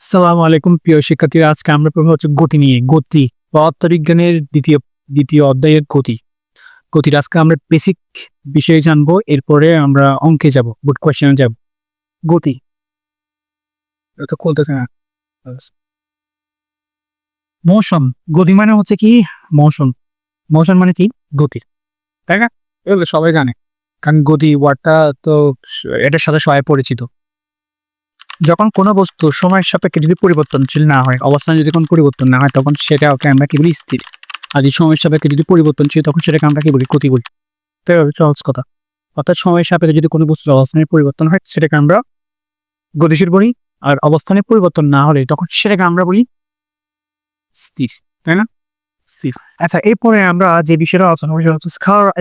সালামু আলাইকুম, প্রিয় শিক্ষার্থীরা। আজকে আমরা পড়ব হচ্ছে গতি নিয়ে। গতি পদার্থবিজ্ঞানের দ্বিতীয় দ্বিতীয় অধ্যায়ের গতি। গতির আজকে আমরা বেসিক বিষয়ে জানব, এরপরে আমরা অঙ্কে যাব বুট কোয়েশ্চেনে যাব। গতি। এটা খুলতেছে না। মোশন। গতি মানে হচ্ছে কি? মোশন। মোশন মানে কি? গতি। তাই না? সবাই জানে। কারণ গতি ওয়ার্ডটা তো এটার সাথে সবাই পরিচিত। যখন কোনো বস্তু সময়ের সাপেক্ষে যদি পরিবর্তনশীল না হয়, অবস্থান যদি কোনো পরিবর্তন না হয়, তখন সেটাকে আমরা কি বলি? স্থির। আর যদি সময়ের সাপেক্ষে যদি পরিবর্তনশীল, তখন সেটাকে আমরা কি বলি? গতি বলি। তাই সহজ কথা। অর্থাৎ সময়ের সাপেক্ষে যদি কোনো বস্তুর অবস্থানের পরিবর্তন হয়, সেটাকে আমরা গতিশীল বলি। আর অবস্থানের পরিবর্তন না হলে, তখন সেটাকে আমরা বলি স্থির। তাই না? স্থির। আচ্ছা এরপরে আমরা যে বিষয়টা আলোচনা করি সেটা হচ্ছে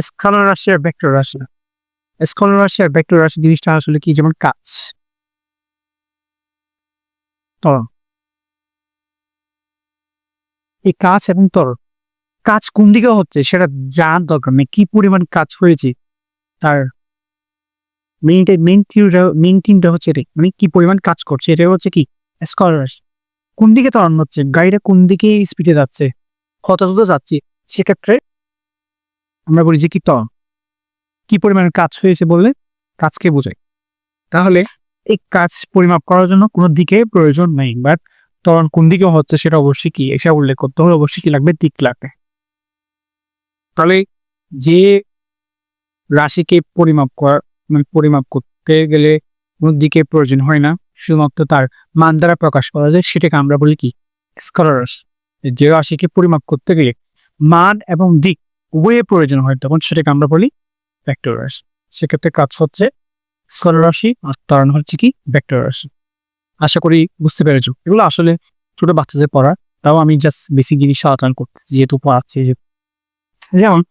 স্কালার রাশি আর ভেক্টর রাশি। স্কলার রাশি আর ভেক্টর রাশি জিনিসটা আসলে কি? যেমন কাজ। তরল এই কাজ এবং তরল কাজ কোন দিকে হচ্ছে সেটা জানার দরকার নেই। কি পরিমাণ কাজ হয়েছে তার মেইনটা মেইন থিওরিটা মেইন থিমটা হচ্ছে এটাই। মানে কি পরিমাণ কাজ করছে, এটা হচ্ছে কি? স্কলার কোন দিকে ত্বরণ হচ্ছে? গাড়িটা কোন দিকে স্পিডে যাচ্ছে? কত দ্রুত যাচ্ছে? সেক্ষেত্রে আমরা বলি যে কি ত্বরণ। কি পরিমাণ কাজ হয়েছে বললে কাজকে বোঝায়। তাহলে এই কাজ পরিমাপ করার জন্য কোনো দিকে প্রয়োজন নেই বাট তখন কোন দিকে হচ্ছে সেটা অবশ্যই কি, এসে উল্লেখ করতে হলে অবশ্যই কি লাগবে? দিক লাগবে। তাহলে যে রাশিকে পরিমাপ করা মানে পরিমাপ করতে গেলে কোনো দিকে প্রয়োজন হয় না, শুধুমাত্র তার মান দ্বারা প্রকাশ করা যায়, সেটাকে আমরা বলি কি? স্কলার রাশি যে রাশিকে পরিমাপ করতে গেলে মান এবং দিক উভয়ের প্রয়োজন হয়, তখন সেটাকে আমরা বলি রাশি সেক্ষেত্রে কাজ হচ্ছে স্কলার রাশি আর তার হচ্ছে কি? ভেক্টর রাশি। আশা করি বুঝতে পেরেছ। এগুলো আসলে ছোট বাচ্চাদের পড়ার। তাও আমি জাস্ট বেসিক জিনিস আলোচনা করতে যেহেতু পড়াচ্ছি যেমন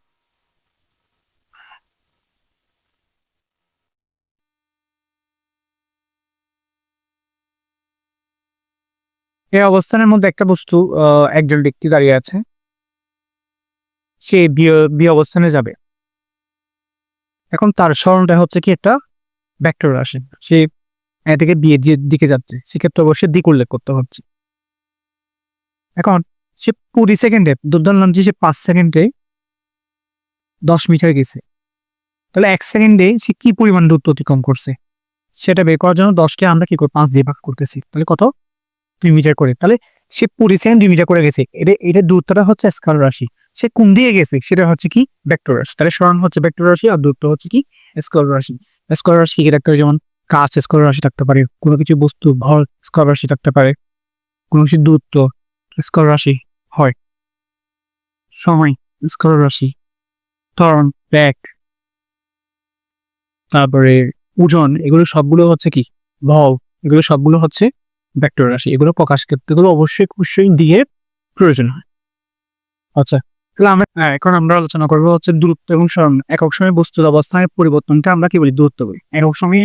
এই অবস্থানের মধ্যে একটা বস্তু একজন ব্যক্তি দাঁড়িয়ে আছে। সে বিয়ে বিয়ে অবস্থানে যাবে। এখন তার স্মরণটা হচ্ছে কি একটা ভেক্টর রাশি সে এ থেকে বিয়ে দিয়ে দিকে যাচ্ছে। সেক্ষেত্রে অবশ্যই দিক উল্লেখ করতে হচ্ছে। এখন সে কুড়ি সেকেন্ডে, দুর্দান্ত যে সে পাঁচ সেকেন্ডে দশ মিটার গেছে। তাহলে এক সেকেন্ডে সে কি পরিমাণ দূরত্ব অতিক্রম করছে? সেটা বের করার জন্য দশকে আমরা কি করি পাঁচ দিয়ে ভাগ করতেছি? তাহলে কত? দুই মিটার করে। তাহলে সে কুড়ি সেকেন্ড দুই মিটার করে গেছে। এটা এটা দূরত্বটা হচ্ছে স্কাল রাশি। সে কোন দিয়ে গেছে? সেটা হচ্ছে কি? ভেক্টর রাশি। তাহলে স্মরণ হচ্ছে ভেক্টর রাশি আর দূরত্ব হচ্ছে কি? স্কল রাশি। স্কল রাশি থাকতে পারে, যেমন কাজ স্কল রাশি থাকতে পারে, কোনো কিছু বস্তু ভর স্কল রাশি থাকতে পারে, কোনো কিছু দূরত্ব স্কল রাশি হয়। সময় স্কল রাশি ত্বরণ ব্যাগ, তারপরে ওজন, এগুলো সবগুলো হচ্ছে কি? ভল, এগুলো সবগুলো হচ্ছে ভেক্টর রাশি, এগুলো প্রকাশ করতে গেলে অবশ্যই অবশ্যই দিয়ে প্রয়োজন হয়। আচ্ছা তাহলে আমরা হ্যাঁ, এখন আমরা আলোচনা করব হচ্ছে দূরত্ব এবং স্মরণ একক সময় বস্তুর অবস্থানের পরিবর্তনকে আমরা কি বলি? দূরত্ব বলি। একক সময়ে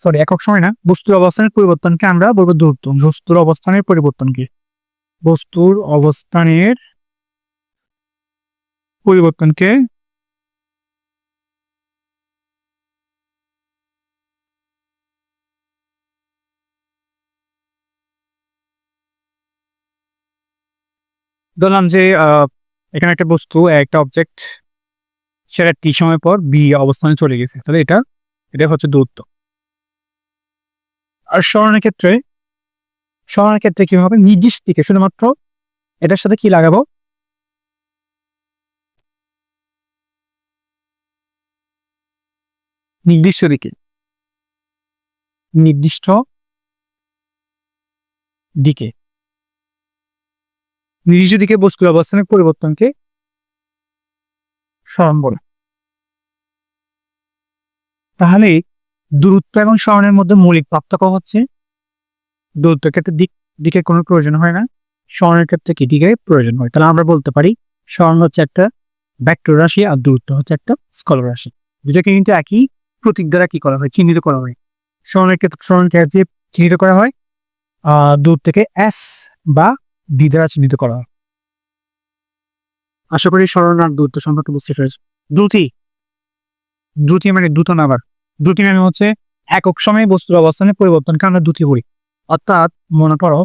সরি একক সময় না বস্তুর অবস্থানের পরিবর্তনকে আমরা বলব দূরত্ব। বস্তুর অবস্থানের পরিবর্তনকে বস্তুর অবস্থানের পরিবর্তনকে ধরলাম যে এখানে একটা বস্তু, একটা অবজেক্ট সেটা টি সময় পর বি অবস্থানে চলে গেছে? তাহলে এটা এটা হচ্ছে দূরত্ব। আর স্মরণের ক্ষেত্রে স্মরণের ক্ষেত্রে কি হবে? নির্দিষ্ট দিকে, শুধুমাত্র এটার সাথে কি লাগাবো? নির্দিষ্ট দিকে। নির্দিষ্ট দিকে। নির্দিষ্ট দিকে বস্তুর অবস্থানের পরিবর্তনকে স্মরণ বলে। তাহলে দূরত্ব এবং স্মরণের মধ্যে মৌলিক পার্থক্য হচ্ছে, দূরত্বের ক্ষেত্রে দিক দিকে কোনো প্রয়োজন হয় না, স্মরণের ক্ষেত্রে কি দিকে প্রয়োজন হয়? তাহলে আমরা বলতে পারি, স্মরণ হচ্ছে একটা ভেক্টর রাশি আর দূরত্ব হচ্ছে একটা স্কলার রাশি। দুটাকে কিন্তু একই প্রতীক দ্বারা কি করা হয়? চিহ্নিত করা হয়। স্মরণের ক্ষেত্রে স্মরণের ক্ষেত্রে চিহ্নিত করা হয় দূর থেকে এস বা ডি দ্বারা চিহ্নিত করা। আশা করি স্মরণ আর দূরত্ব সম্পর্কে বুঝতে পেরেছ। দ্রুতি। দ্রুতি মানে দ্রুত নাবার দ্রুতি মানে হচ্ছে একক সময়ে বস্তুর অবস্থানে পরিবর্তনকে আমরা দ্রুতি করি অর্থাৎ মনে করো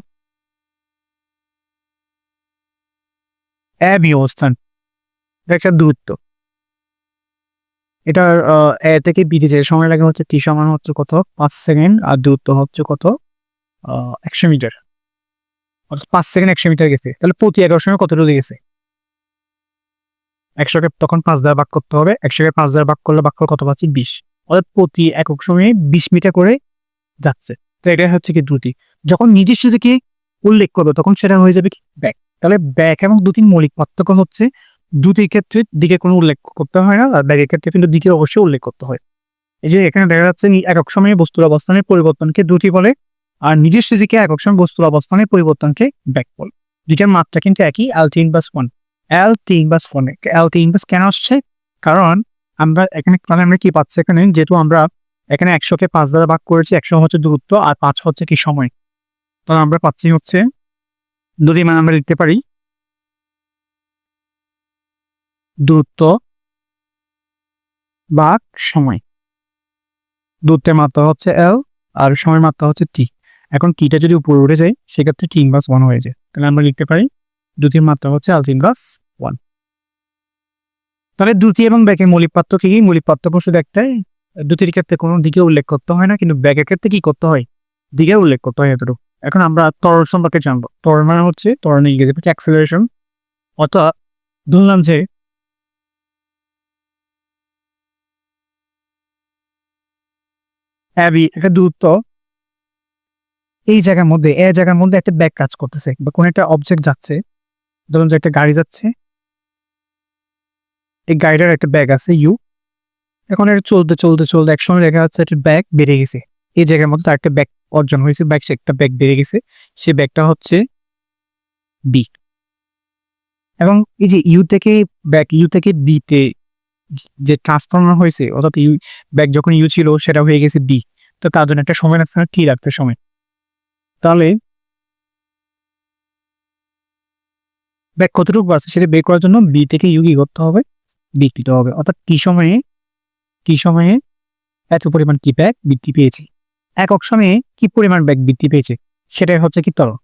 এবি অবস্থান একটা দূরত্ব। এটার এ থেকে বিতে যে সময় লাগে হচ্ছে টি সমান হচ্ছে কত? পাঁচ সেকেন্ড আর দূরত্ব হচ্ছে কত? একশো মিটার। অর্থাৎ পাঁচ সেকেন্ড একশো মিটার গেছে। তাহলে প্রতি এগারো সময় কত দূরে গেছে? একশোকে তখন পাঁচ দ্বারা ভাগ করতে হবে। একশোকে পাঁচ দ্বারা ভাগ করলে করলে কত পাচ্ছি? বিশ। অর্থাৎ প্রতি একক সময়ে বিশ মিটার করে যাচ্ছে। তো এটা হচ্ছে কি দ্রুতি যখন নির্দিষ্ট থেকে উল্লেখ করবে, তখন সেটা হয়ে যাবে কি? ব্যাক। তাহলে ব্যাক এবং দুটির মৌলিক পার্থক্য হচ্ছে দ্রুতির ক্ষেত্রে দিকে কোনো উল্লেখ করতে হয় না, আর ব্যাগের ক্ষেত্রে কিন্তু দিকে অবশ্যই উল্লেখ করতে হয়। এই যে এখানে দেখা যাচ্ছে একক সময়ে বস্তুর অবস্থানের পরিবর্তনকে দ্রুতি বলে আর নিজস্ব দিকে সময় বস্তুর অবস্থানের পরিবর্তনকে ব্যাক বল। দুইটার মাত্রা কিন্তু একই এল তিন বাস ওয়ান এল তিন বাস ফোন এল তিন বাস কেন আসছে? কারণ আমরা এখানে, তাহলে আমরা কি পাচ্ছি এখানে? যেহেতু আমরা এখানে একশোকে পাঁচ দ্বারা ভাগ করেছি, একশো হচ্ছে দূরত্ব আর পাঁচ হচ্ছে কি সময়? তাহলে আমরা পাচ্ছি হচ্ছে দুটি মান আমরা লিখতে পারি। দূরত্ব বা সময়। দূরত্বের মাত্রা হচ্ছে এল আর সময়ের মাত্রা হচ্ছে টি এখন কিটা যদি উপরে উঠে যায়, সেক্ষেত্রে টি ইনভার্স ওয়ান হয়ে যায়। তাহলে আমরা লিখতে পারি, দুটির মাত্রা হচ্ছে আলটি ইনভার্স ওয়ান তাহলে দুটি এবং ব্যাগের মৌলিক পার্থক্য কি? মৌলিক পার্থক্য শুধু একটাই। দুটির ক্ষেত্রে কোনো দিকে উল্লেখ করতে হয় না, কিন্তু ব্যাগের ক্ষেত্রে কি করতে হয়? দিকে উল্লেখ করতে হয় এতটুকু। এখন আমরা ত্বরণ সম্পর্কে জানব। ত্বরণ মানে হচ্ছে, ত্বরণ ইংরেজি হচ্ছে অ্যাক্সেলারেশন অর্থাৎ ধরলাম যে অ্যাবি একটা দূরত্ব এই জায়গার মধ্যে, এই জায়গার মধ্যে একটা ব্যাগ কাজ করতেছে বা কোন একটা অবজেক্ট যাচ্ছে। ধরুন যে একটা গাড়ি যাচ্ছে। এই গাড়িটার একটা ব্যাগ আছে ইউ এখন এটা চলতে চলতে চলতে একসময় দেখা যাচ্ছে একটা ব্যাগ বেড়ে গেছে। এই জায়গার মধ্যে তার একটা ব্যাগ অর্জন হয়েছে ব্যাগ সে একটা ব্যাগ বেড়ে গেছে। সে ব্যাগটা হচ্ছে বি এবং এই যে ইউ থেকে ব্যাগ ইউ থেকে বিতে যে ট্রান্সফর্মার হয়েছে, অর্থাৎ ইউ ব্যাগ যখন ইউ ছিল, সেটা হয়ে গেছে বি তো তার জন্য একটা সময় লাগছে না টি রাখতে সময়। তাহলে ব্যাগ কতটুকু বাড়ছে সেটা বের করার জন্য বি থেকে ইউ কি করতে হবে? বিকৃত হবে। অর্থাৎ কি সময়ে কি সময়ে এত পরিমাণ কি ব্যাগ বৃদ্ধি পেয়েছে? একক সময়ে কি পরিমাণ ব্যাগ বৃদ্ধি পেয়েছে? সেটাই হচ্ছে কি তরল।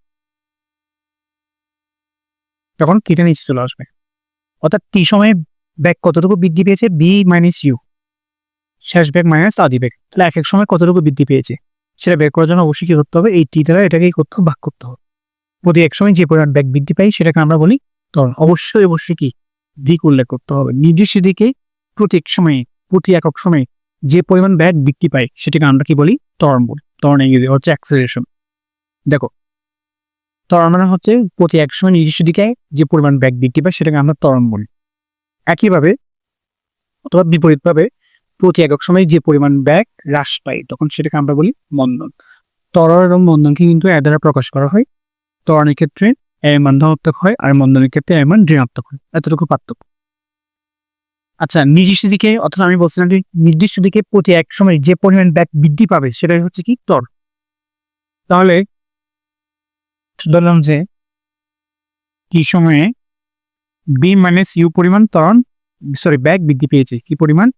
তখন কিটা নিচে চলে আসবে। অর্থাৎ টি সময়ে ব্যাগ কতটুকু বৃদ্ধি পেয়েছে? বি মাইনাস ইউ শেষ ব্যাগ মাইনাস আদি ব্যাগ। তাহলে এক এক সময় কতটুকু বৃদ্ধি পেয়েছে? সেটা বের করার জন্য অবশ্যই কি করতে হবে? এই টি দ্বারা এটাকেই করতে হবে, ভাগ করতে হবে। প্রতি এক সময় যে পরিমাণ ব্যাগ বৃদ্ধি পাই সেটাকে আমরা বলি ত্বরণ। অবশ্যই অবশ্যই কি? দিক উল্লেখ করতে হবে। নির্দিষ্ট দিকে প্রতি এক সময়ে প্রতি একক সময়ে যে পরিমাণ ব্যাগ বৃদ্ধি পায় সেটাকে আমরা কি বলি? ত্বরণ বলি। ত্বরণ ইংরেজি হচ্ছে অ্যাক্সেলারেশন দেখো ত্বরণ মানে হচ্ছে প্রতি এক সময় নির্দিষ্ট দিকে যে পরিমাণ ব্যাগ বৃদ্ধি পায় সেটাকে আমরা ত্বরণ বলি। একইভাবে অথবা বিপরীতভাবে প্রতি একক সময় যে পরিমাণ ব্যাগ হ্রাস পায়, তখন সেটাকে আমরা বলি মন্দন। ত্বরণ এবং মন্দনকে কিন্তু এর দ্বারা প্রকাশ করা হয়। তরণের ক্ষেত্রে এর মান ধনাত্মক হয় আর মন্দনের ক্ষেত্রে এর মান ঋণাত্মক হয়। এতটুকু পার্থক্য। আচ্ছা নির্দিষ্ট দিকে অর্থাৎ আমি বলছিলাম যে নির্দিষ্ট দিকে প্রতি এক সময় যে পরিমাণ ব্যাগ বৃদ্ধি পাবে সেটাই হচ্ছে কি তর তাহলে ধরলাম যে কি সময়ে বি মাইনাস ইউ পরিমাণ তরণ সরি ব্যাগ বৃদ্ধি পেয়েছে। কি পরিমাণ?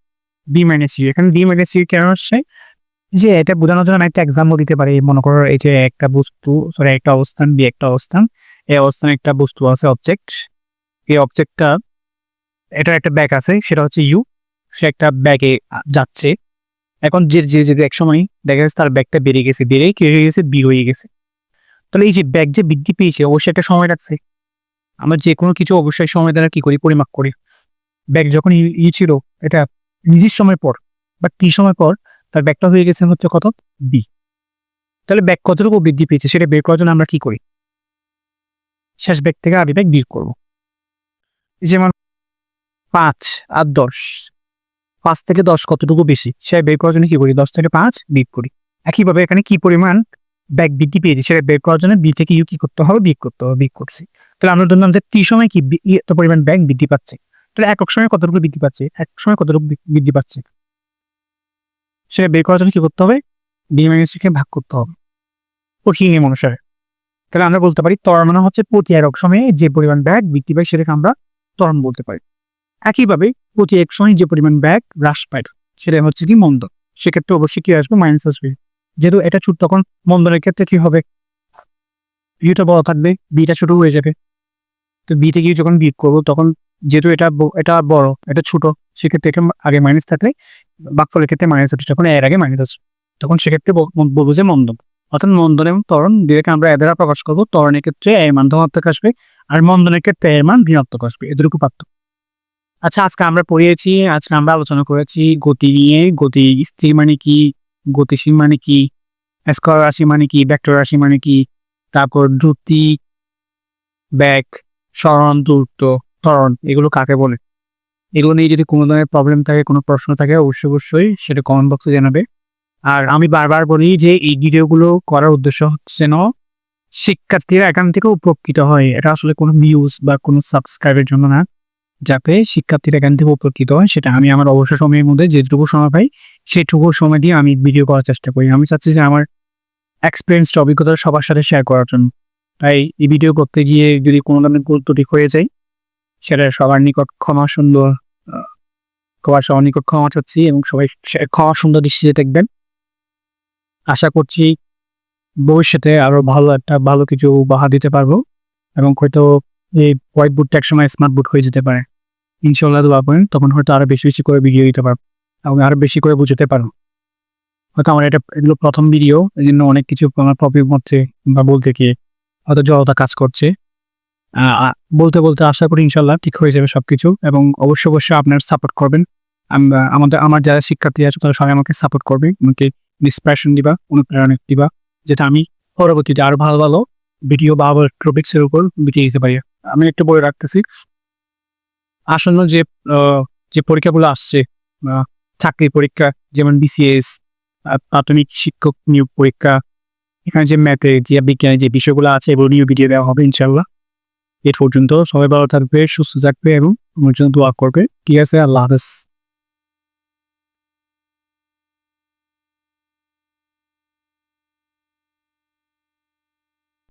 বি মাইনাস ইউ এখানে বি মাইনাস ইউ কেন আসছে যে এটা বোঝানোর জন্য একটা এক্সাম্পল দিতে পারি। মনে করো এই যে একটা বস্তু সরি একটা অবস্থান বি একটা অবস্থান। এই অবস্থানে একটা বস্তু আছে অবজেক্ট এই অবজেক্টটা এটার একটা ব্যাগ আছে, সেটা হচ্ছে ইউ সে একটা ব্যাগে যাচ্ছে। এখন যে যে যে এক সময় দেখা যাচ্ছে তার ব্যাগটা বেড়ে গেছে। বেড়ে কি হয়ে গেছে? বি হয়ে গেছে। তাহলে এই যে ব্যাগ যে বৃদ্ধি পেয়েছে, অবশ্যই একটা সময় লাগছে। আমরা যে কোনো কিছু অবশ্যই সময় দ্বারা কি করি? পরিমাপ করি। ব্যাগ যখন ই- ই ছিল, এটা নির্দিষ্ট সময় পর, বা টি সময় পর তার ব্যাগটা হয়ে গেছে হচ্ছে কত? বি তাহলে ব্যাগ কতটুকু বৃদ্ধি পেয়েছে সেটা বের করার জন্য আমরা কি করি? শেষ ব্যাগ থেকে আদি ব্যাগ বিয়োগ করব। যেমন পাঁচ আর দশ, পাঁচ থেকে দশ কতটুকু বেশি? সেটা বের করার জন্য কি করি? দশ থেকে পাঁচ বিয়োগ করি। একইভাবে এখানে কি পরিমাণ ব্যাগ বৃদ্ধি পেয়েছে সেটা বের করার জন্য বি থেকে ইউ কি করতে হবে? বিয়োগ করতে হবে, বিয়োগ করছি। তাহলে আমরা ধরলাম যে টি সময় কি? ই এত পরিমাণ ব্যাগ বৃদ্ধি পাচ্ছে। তাহলে একক সময় কতটুকু বৃদ্ধি পাচ্ছে? এক সময় কতটুকু বৃদ্ধি পাচ্ছে? সেটা বের করার জন্য কি করতে হবে? বি মাইনাস কে ভাগ করতে হবে। কঠিন নিয়ম অনুসারে। তাহলে আমরা বলতে পারি ত্বরণ মানে হচ্ছে প্রতি একক সময়ে যে পরিমাণ ব্যাগ বৃদ্ধি পায় সেটাকে আমরা ত্বরণ বলতে পারি। একইভাবে প্রতি এক সময় যে পরিমাণ ব্যাগ হ্রাস পায়, সেটা হচ্ছে কি মন্দ। সেক্ষেত্রে অবশ্যই কি আসবে? মাইনাস আসবে। যেহেতু এটা ছোট, তখন মন্দনের ক্ষেত্রে কি হবে? ইউটা বড় থাকবে বিটা ছোট হয়ে যাবে। তো বি থেকে যখন বিট করব, তখন যেহেতু এটা এটা বড়, এটা ছোট, সেক্ষেত্রে এটা আগে মাইনাস থাকলে বাকফলের ক্ষেত্রে মাইনাস আছে তখন এর আগে মাইনাস আছে তখন সেক্ষেত্রে বলব যে মন্দন। অর্থাৎ মন্দন এবং তরণ দুইটাকে আমরা এদের প্রকাশ করব তরণের ক্ষেত্রে এর মান ধনাত্মক আসবে আর মন্দনের ক্ষেত্রে এর মান ঋণাত্মক আসবে এদেরকে পার্থক্য। আচ্ছা আজকে আমরা পড়িয়েছি, আজকে আমরা আলোচনা করেছি গতি নিয়ে, গতি স্থির মানে কি, গতিশীল মানে কি, স্কয়ার রাশি মানে কি ভেক্টর রাশি মানে কি, তারপর দ্রুতি ব্যাক স্মরণ দূরত্ব ত্বরণ এগুলো কাকে বলে? এগুলো নিয়ে যদি কোনো ধরনের প্রবলেম থাকে, কোনো প্রশ্ন থাকে, অবশ্যই অবশ্যই সেটা কমেন্ট বক্সে জানাবে। আর আমি বারবার বলি যে এই ভিডিওগুলো করার উদ্দেশ্য হচ্ছে না, শিক্ষার্থীরা এখান থেকে উপকৃত হয়। এটা আসলে কোনো ভিউজ বা কোনো সাবস্ক্রাইবের জন্য না। যাতে শিক্ষার্থীরা এখান থেকে উপকৃত হয়, সেটা আমি আমার অবসর সময়ের মধ্যে যেটুকু সময় পাই, সেটুকু সময় দিয়ে আমি ভিডিও করার চেষ্টা করি। আমি চাচ্ছি যে আমার এক্সপিরিয়েন্স অভিজ্ঞতা সবার সাথে শেয়ার করার জন্য। তাই এই ভিডিও করতে গিয়ে যদি কোনো ধরনের ভুল ত্রুটি হয়ে যায় সেটা সবার নিকট ক্ষমা সুন্দর সবার সবার নিকট ক্ষমা চাচ্ছি এবং সবাই ক্ষমা সুন্দর দৃষ্টিতে দেখবেন। আশা করছি ভবিষ্যতে আরও ভালো একটা ভালো কিছু উপহার দিতে পারব এবং হয়তো এই হোয়াইট বুটটা একসময় স্মার্ট বুট হয়ে যেতে পারে। ইনশাল্লাহ দোয়া করেন তখন হয়তো আরও বেশি বেশি করে ভিডিও দিতে পারব এবং আরও বেশি করে বুঝতে পারব। হয়তো আমার এটা এগুলো প্রথম ভিডিও এই জন্য অনেক কিছু আমার প্রবলেম হচ্ছে বা বলতে গিয়ে হয়তো জড়তা কাজ করছে। বলতে বলতে আশা করি ইনশাল্লাহ ঠিক হয়ে যাবে সবকিছু এবং অবশ্য অবশ্যই আপনার সাপোর্ট করবেন। আমাদের, আমার যারা শিক্ষার্থী আছে তারা সবাই আমাকে সাপোর্ট করবে, আমাকে ইন্সপিরেশন দিবা, অনুপ্রেরণা দিবা যেটা আমি পরবর্তীতে আরও ভালো ভালো ভিডিও বা আবার টপিক্স এর উপর ভিডিও দিতে পারি। আমি একটু বলে রাখতেছি, আসন্ন যে যে পরীক্ষাগুলো আসছে চাকরি পরীক্ষা, যেমন বিসিএস প্রাথমিক শিক্ষক নিয়োগ পরীক্ষা, এখানে যে ম্যাথে যে বিজ্ঞানে যে বিষয়গুলো আছে, এগুলো নিয়ে ভিডিও দেওয়া হবে ইনশাল্লাহ এ পর্যন্ত সবাই ভালো থাকবে, সুস্থ থাকবে এবং আমার জন্য দোয়া করবে। ঠিক আছে, আল্লাহ হাফেজ।